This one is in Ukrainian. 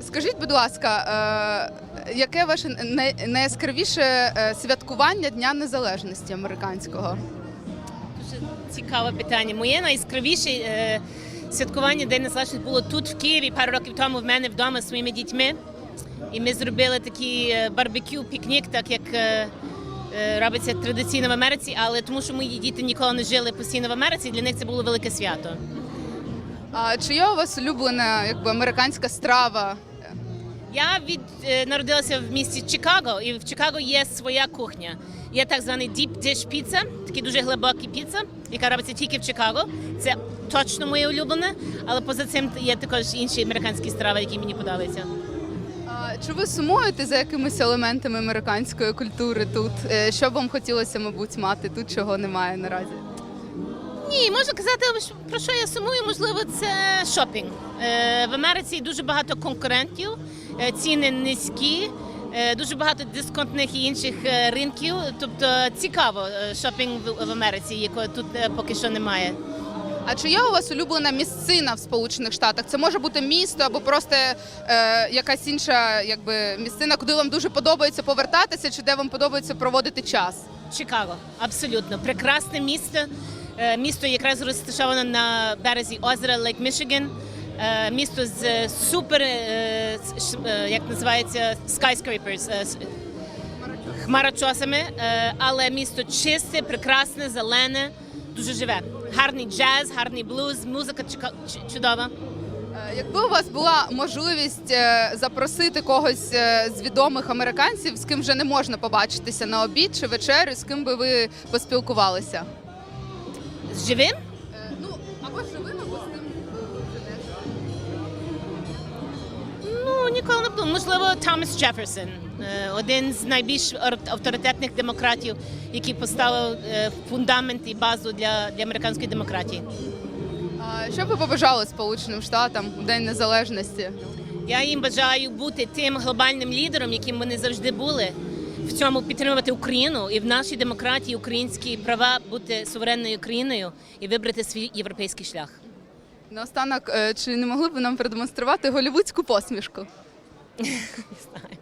Скажіть, будь ласка, е, яке ваше най- найяскравіше е, святкування Дня Незалежності американського? Дуже цікаве питання. Моє найяскравіше е, святкування День Незалежності було тут, в Києві, пару років тому в мене вдома зі своїми дітьми. І ми зробили такий барбекю, пікнік, так як робиться традиційно в Америці, але тому що мої діти ніколи не жили постійно в Америці, для них це було велике свято. А чи є у вас улюблена якби американська страва? Я від е, народилася в місті Чикаго, і в Чикаго є своя кухня. Є так званий deep dish pizza, такий дуже глибокий піца, яка робиться тільки в Чикаго. Це точно моє улюблене, але поза цим є також інші американські страви, які мені подобаються. А, Чи ви сумуєте за якимись елементами американської культури тут? Е, Що б вам хотілося, мабуть, мати тут, чого немає наразі? Ні, можна казати, про що я сумую, можливо, це шопінг. Е, В Америці дуже багато конкурентів, е, ціни низькі, е, дуже багато дисконтних і інших ринків. Тобто цікаво шопінг в- Америці, якого тут поки що немає. А чи є у вас улюблена місцина в Сполучених Штатах? Це може бути місто або просто е, якась інша якби, місцина, куди вам дуже подобається повертатися, чи де вам подобається проводити час? Чикаго, абсолютно прекрасне місто. Е, Місто якраз розташоване на березі озера Лейк Мішиген. Е, Місто з е, супер, як називається, skyscrapers, хмарочосами, але місто чисте, прекрасне, зелене, дуже живе. Гарний джаз, гарний блуз, музика чудова. Якби у вас була можливість запросити когось з відомих американців, з ким вже не можна побачитися на обід чи вечерю, з ким би ви поспілкувалися? З живим? Ну або живим, або з тим Ну, ніколи не було. Можливо, Томас Джеферсон, е, один з найбільш ор- авторитетних демократів, який поставив е, фундамент і базу для, для американської демократії. А що б ви побажали Сполученим Штатам в День Незалежності? Я їм бажаю бути тим глобальним лідером, яким вони завжди були. В цьому підтримувати Україну і в нашій демократії українські права бути суверенною країною і вибрати свій європейський шлях. Наостанок, е, чи не могли б ви нам продемонструвати голівудську посмішку? Не знаю.